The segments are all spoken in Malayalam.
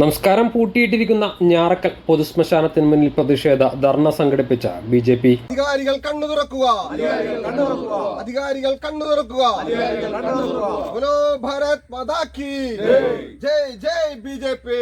നമസ്കാരം. പൂട്ടിയിട്ടിരിക്കുന്ന ഞാറക്കൽ പൊതുശ്മശാനത്തിന് മുന്നിൽ പ്രതിഷേധ ധർണ സംഘടിപ്പിച്ച ബി ജെ പി. അധികാരികൾ കണ്ണു തുറക്കുക. അധികാരികൾ കണ്ണു തുറക്കുക. ബോലോ ഭാരത് മാതാ കി ജയ് ജയ് ബി ജെ പി.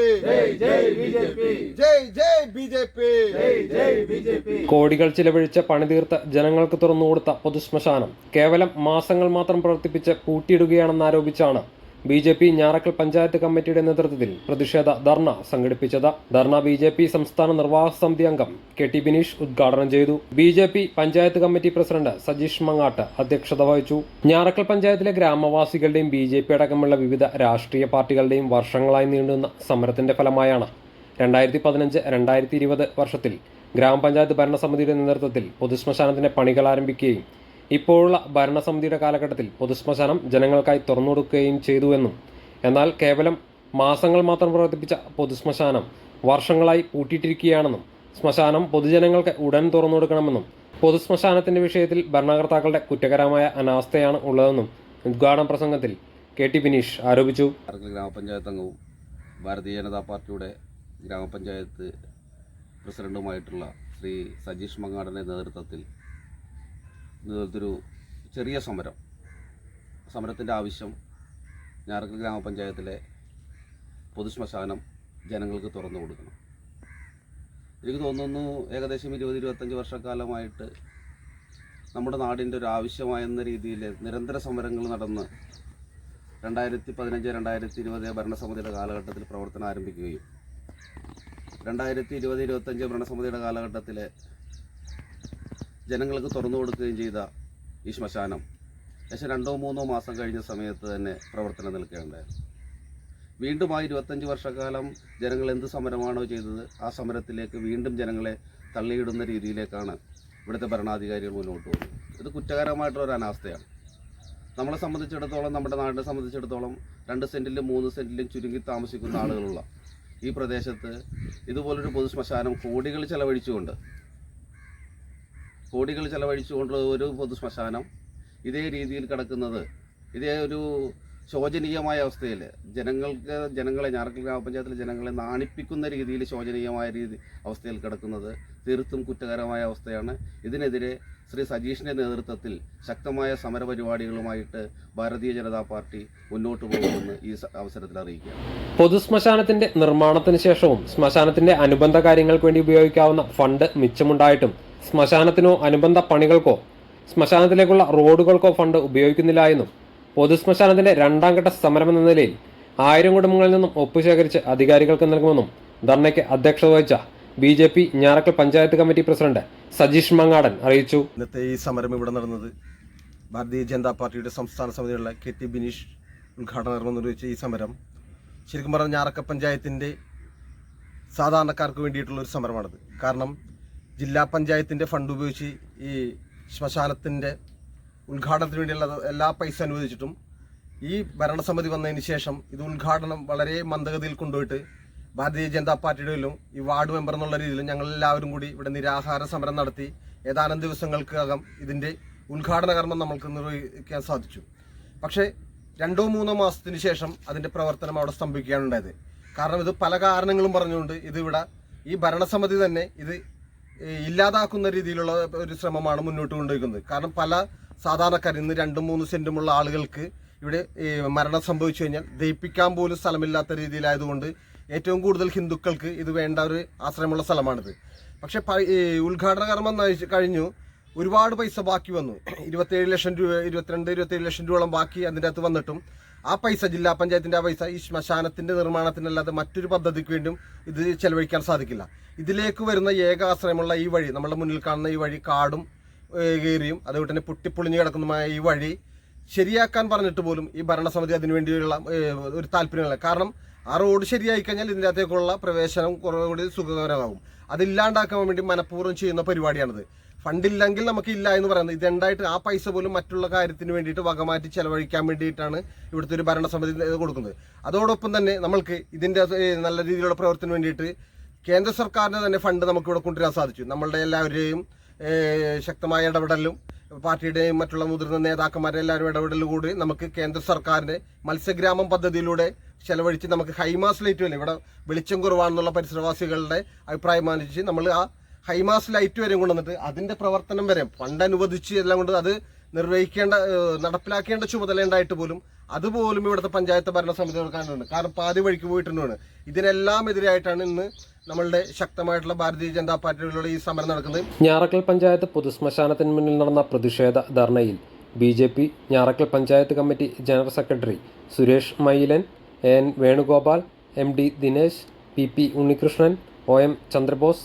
ജയ് ജയ് ബി ജെ പി. കോടികൾ ചിലവഴിച്ച് പണിതീർത്ത് ജനങ്ങൾക്ക് തുറന്നുകൊടുത്ത പൊതുശ്മശാനം കേവലം മാസങ്ങൾ മാത്രം പ്രവർത്തിപ്പിച്ച് പൂട്ടിയിടുകയാണെന്നാരോപിച്ചാണ് B J P Njarakkal panchayat കമ്മിറ്റിയുടെ നേതൃത്വത്തിൽ പ്രതിഷേധ ധർണ സംഘടിപ്പിച്ചത്. ധർണ ബി ജെ പി സംസ്ഥാന നിർവാഹക സമിതി അംഗം കെ ടി ബിനീഷ് ഉദ്ഘാടനം ചെയ്തു. B J P panchayat committee president Sajeesh Mangattu അധ്യക്ഷത വഹിച്ചു. ഞാറക്കൽ പഞ്ചായത്തിലെ ഗ്രാമവാസികളുടെയും ബി ജെ പി അടക്കമുള്ള വിവിധ രാഷ്ട്രീയ പാർട്ടികളുടെയും വർഷങ്ങളായി നീണ്ടുന്ന സമരത്തിന്റെ ഫലമായാണ്. രണ്ടായിരത്തി പതിനഞ്ച് രണ്ടായിരത്തി ഇരുപത് വർഷത്തിൽ ഗ്രാമപഞ്ചായത്ത് ഭരണസമിതിയുടെ നേതൃത്വത്തിൽ പൊതുശ്മശാനത്തിന്റെ പണികൾ ആരംഭിക്കുകയും ഇപ്പോഴുള്ള ഭരണസമിതിയുടെ കാലഘട്ടത്തിൽ പൊതുശ്മശാനം ജനങ്ങൾക്കായി തുറന്നുകൊടുക്കുകയും ചെയ്തുവെന്നും എന്നാൽ കേവലം മാസങ്ങൾ മാത്രം പ്രവർത്തിപ്പിച്ച പൊതുശ്മശാനം വർഷങ്ങളായി പൂട്ടിയിട്ടിരിക്കുകയാണെന്നും ശ്മശാനം പൊതുജനങ്ങൾക്ക് ഉടൻ തുറന്നു കൊടുക്കണമെന്നും പൊതുശ്മശാനത്തിന്റെ വിഷയത്തിൽ ഭരണകർത്താക്കളുടെ കുറ്റകരമായ അനാസ്ഥയാണ് ഉള്ളതെന്നും ഉദ്ഘാടന പ്രസംഗത്തിൽ കെ ടി ബിനീഷ് ആരോപിച്ചു. ഗ്രാമപഞ്ചായത്ത് അംഗവും ഭാരതീയ ജനതാ പാർട്ടിയുടെ ഗ്രാമപഞ്ചായത്ത് പ്രസിഡന്റുമായിട്ടുള്ള ശ്രീ സജീഷ് മങ്ങാടന്റെ നേതൃത്വത്തിൽ നേതൃത്വത്തിലൊരു ചെറിയ സമരം. സമരത്തിന്റെ ആവശ്യം ഞാറക്കൽ ഗ്രാമപഞ്ചായത്തിലെ പൊതുശ്മശാനം ജനങ്ങൾക്ക് തുറന്നു കൊടുക്കണം. എനിക്ക് തോന്നുന്നു ഏകദേശം ഇരുപത് ഇരുപത്തഞ്ച് വർഷക്കാലമായിട്ട് നമ്മുടെ നാടിന്റെ ഒരു ആവശ്യമായെന്ന രീതിയിൽ നിരന്തര സമരങ്ങൾ നടന്ന് രണ്ടായിരത്തി പതിനഞ്ച് രണ്ടായിരത്തി ഇരുപത് ഭരണസമിതിയുടെ കാലഘട്ടത്തിൽ പ്രവർത്തനം ആരംഭിക്കുകയും രണ്ടായിരത്തി ഇരുപത് ഇരുപത്തഞ്ച് ഭരണസമിതിയുടെ കാലഘട്ടത്തിൽ ജനങ്ങൾക്ക് തുറന്നു കൊടുക്കുകയും ചെയ്ത ഈ ശ്മശാനം ഏകദേശം രണ്ടോ മൂന്നോ മാസം കഴിഞ്ഞ സമയത്ത് തന്നെ പ്രവർത്തനം നിൽക്കുകയുണ്ടായിരുന്നു വീണ്ടും ആ ഇരുപത്തഞ്ച് വർഷക്കാലം ജനങ്ങൾ എന്ത് സമരമാണോ ചെയ്തത് ആ സമരത്തിലേക്ക് വീണ്ടും ജനങ്ങളെ തള്ളിയിടുന്ന രീതിയിലേക്കാണ് ഇവിടുത്തെ ഭരണാധികാരികൾ മുന്നോട്ട് പോകുന്നത്. ഇത് കുറ്റകരമായിട്ടുള്ള ഒരു അനാസ്ഥയാണ്. നമ്മളെ സംബന്ധിച്ചിടത്തോളം നമ്മുടെ നാടിനെ സംബന്ധിച്ചിടത്തോളം രണ്ട് സെന്റിലും മൂന്ന് സെന്റിലും ചുരുങ്ങി താമസിക്കുന്ന ആളുകളുള്ള ഈ പ്രദേശത്ത് ഇതുപോലൊരു പൊതുശ്മശാനം കോടികൾ ചെലവഴിച്ചുകൊണ്ട് കോടികൾ ചെലവഴിച്ചുകൊണ്ട് ഒരു പൊതുശ്മശാനം ഇതേ രീതിയിൽ കിടക്കുന്നത്. ഇതേ ഒരു ശോചനീയമായ അവസ്ഥയിൽ ജനങ്ങൾക്ക് ജനങ്ങളെ ഞാറക്കൽ ഗ്രാമപഞ്ചായത്തിലെ ജനങ്ങളെ നാണിപ്പിക്കുന്ന രീതിയിൽ ശോചനീയമായ രീതി അവസ്ഥയിൽ കിടക്കുന്നത് തീർത്തും കുറ്റകരമായ അവസ്ഥയാണ്. ഇതിനെതിരെ ശ്രീ സജീഷിന്റെ നേതൃത്വത്തിൽ ശക്തമായ സമരപരിപാടികളുമായിട്ട് ഭാരതീയ ജനതാ പാർട്ടി മുന്നോട്ട് പോകുമെന്ന് ഈ അവസരത്തിൽ അറിയിക്കുക പൊതുശ്മശാനത്തിന്റെ നിർമ്മാണത്തിന് ശേഷവും ശ്മശാനത്തിന്റെ അനുബന്ധ കാര്യങ്ങൾക്ക് വേണ്ടി ഉപയോഗിക്കാവുന്ന ഫണ്ട് മിച്ചമുണ്ടായിട്ടും ശ്മശാനത്തിനോ അനുബന്ധ പണികൾക്കോ ശ്മശാനത്തിലേക്കുള്ള റോഡുകൾക്കോ ഫണ്ട് ഉപയോഗിക്കുന്നില്ല എന്നും പൊതുശ്മശാനത്തിന്റെ രണ്ടാം ഘട്ട എന്ന നിലയിൽ ആയിരം കുടുംബങ്ങളിൽ നിന്നും ഒപ്പുശേഖരിച്ച് അധികാരികൾക്ക് നൽകുമെന്നും ധർണയ്ക്ക് അധ്യക്ഷത വഹിച്ച B J P Njarakkal panchayat committee president Sajeesh Mangadan അറിയിച്ചു. ഇന്നത്തെ ഈ സമരം ഇവിടെ നടന്നത് ഭാരതീയ ജനതാ പാർട്ടിയുടെ സംസ്ഥാന സമിതിയുള്ള കെ ടി ബിനീഷ് ഉദ്ഘാടനം നിർവഹിച്ച ഈ സമരം ശരിക്കും പറഞ്ഞാൽ ഞാറക്ക പഞ്ചായത്തിന്റെ സാധാരണക്കാർക്ക് വേണ്ടിയിട്ടുള്ള ഒരു സമരമാണിത്. കാരണം ജില്ലാ പഞ്ചായത്തിന്റെ ഫണ്ട് ഉപയോഗിച്ച് ഈ ശ്മശാനത്തിന്റെ ഉദ്ഘാടനത്തിന് വേണ്ടിയുള്ള എല്ലാ പൈസ അനുവദിച്ചിട്ടും ഈ ഭരണസമിതി വന്നതിന് ശേഷം ഇത് ഉദ്ഘാടനം വളരെ മന്ദഗതിയിൽ കൊണ്ടുപോയിട്ട് ഭാരതീയ ജനതാ പാർട്ടിയുടെയിലും ഈ വാർഡ് മെമ്പർ എന്നുള്ള രീതിയിലും ഞങ്ങൾ എല്ലാവരും കൂടി ഇവിടെ നിരാഹാര സമരം നടത്തി ഏതാനും ദിവസങ്ങൾക്കകം ഇതിന്റെ ഉദ്ഘാടന കർമ്മം നമ്മൾക്ക് നിർവഹിക്കാൻ സാധിച്ചു. പക്ഷേ രണ്ടോ മൂന്നോ മാസത്തിന് ശേഷം അതിന്റെ പ്രവർത്തനം അവിടെ സ്തംഭിക്കുകയാണ് ഉണ്ടായത്. കാരണം ഇത് പല കാരണങ്ങളും പറഞ്ഞുകൊണ്ട് ഇതിവിടെ ഈ ഭരണസമിതി തന്നെ ഇത് ഇല്ലാതാക്കുന്ന രീതിയിലുള്ള ഒരു ശ്രമമാണ് മുന്നോട്ട് കൊണ്ടുപോയിരിക്കുന്നത് കാരണം പല സാധാരണക്കാർ ഇന്ന് രണ്ടും മൂന്ന് സെന്റുമുള്ള ആളുകൾക്ക് ഇവിടെ മരണം സംഭവിച്ചു കഴിഞ്ഞാൽ ദയിപ്പിക്കാൻ പോലും സ്ഥലമില്ലാത്ത രീതിയിലായതുകൊണ്ട് ഏറ്റവും കൂടുതൽ ഹിന്ദുക്കൾക്ക് ഇത് വേണ്ട ഒരു ആശ്രയമുള്ള സ്ഥലമാണിത്. പക്ഷേ ഉദ്ഘാടന കർമ്മം കഴിഞ്ഞു. ഒരുപാട് പൈസ ബാക്കി വന്നു. ഇരുപത്തേഴ് ലക്ഷം രൂപ ഇരുപത്തിരണ്ട് ഇരുപത്തേഴ് ലക്ഷം രൂപയോളം ബാക്കി അതിന്റെ അകത്ത് വന്നിട്ടും. ആ പൈസ ജില്ലാ പഞ്ചായത്തിന്റെ ആ പൈസ ഈ ശ്മശാനത്തിന്റെ നിർമ്മാണത്തിനല്ലാതെ മറ്റൊരു പദ്ധതിക്ക് വേണ്ടിയും ഇത് ചെലവഴിക്കാൻ സാധിക്കില്ല. ഇതിലേക്ക് വരുന്ന ഏക ആശ്രയമുള്ള ഈ വഴി നമ്മുടെ മുന്നിൽ കാണുന്ന ഈ വഴി കാടും കയറിയും അതുപോലെ തന്നെ പൊട്ടിപ്പൊളിഞ്ഞു കിടക്കുന്നതുമായ ഈ വഴി ശരിയാക്കാൻ പറഞ്ഞിട്ട് പോലും ഈ ഭരണസമിതി അതിനുവേണ്ടിയുള്ള ഒരു താല്പര്യമില്ല. കാരണം ആ റോഡ് ശരിയായി കഴിഞ്ഞാൽ ഇതിന്റെ അകത്തേക്കുള്ള പ്രവേശനം കൂടി സുഖകരമാകും. അതില്ലാണ്ടാക്കാൻ വേണ്ടി മനഃപൂർവം ചെയ്യുന്ന പരിപാടിയാണിത്. ഫണ്ടില്ലെങ്കിൽ നമുക്ക് ഇല്ല എന്ന് പറയുന്നത്. ഇത് ഉണ്ടായിട്ട് ആ പൈസ പോലും മറ്റുള്ള കാര്യത്തിന് വേണ്ടിയിട്ട് വകമാറ്റി ചെലവഴിക്കാൻ വേണ്ടിയിട്ടാണ് ഇവിടുത്തെ ഒരു ഭരണസമിതി കൊടുക്കുന്നത്. അതോടൊപ്പം തന്നെ നമ്മൾക്ക് ഇതിന്റെ നല്ല രീതിയിലുള്ള പ്രവർത്തനം വേണ്ടിയിട്ട് കേന്ദ്ര സർക്കാരിന് തന്നെ ഫണ്ട് നമുക്ക് ഇവിടെ കൊണ്ടുവരാൻ സാധിച്ചു. നമ്മളുടെ എല്ലാവരുടെയും ശക്തമായ ഇടപെടലും പാർട്ടിയുടെയും മറ്റുള്ള മുതിർന്ന നേതാക്കന്മാരുടെ എല്ലാവരും ഇടപെടലും കൂടി നമുക്ക് കേന്ദ്ര സർക്കാരിന്റെ മത്സ്യഗ്രാമം പദ്ധതിയിലൂടെ ചെലവഴിച്ച് നമുക്ക് ഹൈമാസ് ലൈറ്റ് വല്ല ഇവിടെ വെളിച്ചം കുറവാണെന്നുള്ള പരിസരവാസികളുടെ അഭിപ്രായം മാനിച്ച് നമ്മൾ ആ ഹൈമാസ് ലൈറ്റ് വരെ കൊണ്ടുവന്നിട്ട് അതിന്റെ പ്രവർത്തനം വരെ ഫണ്ട് അനുവദിച്ച് എല്ലാം കൊണ്ട് അത് നിർവഹിക്കേണ്ട നടപ്പിലാക്കേണ്ട ചുമതല ഉണ്ടായിട്ട് പോലും അതുപോലും ഇവിടുത്തെ പഞ്ചായത്ത് ഭരണസമിതി കാണുന്നുണ്ട് കാരണം പാതി വഴിക്ക് പോയിട്ടുണ്ട് ഇതിനെല്ലാം എതിരായിട്ടാണ് ഇന്ന് നമ്മളുടെ ശക്തമായിട്ടുള്ള ഭാരതീയ ജനതാ പാർട്ടിയിലുള്ള ഈ സമരം നടക്കുന്നത്. ഞാറക്കൽ പഞ്ചായത്ത് പൊതുശ്മശാനത്തിന് മുന്നിൽ നടന്ന പ്രതിഷേധ ധർണയിൽ B J P Njarakkal panchayat committee general secretary Suresh Mylan N Venugopal M D Dinesh P P Unnikrishnan O M Chandrabose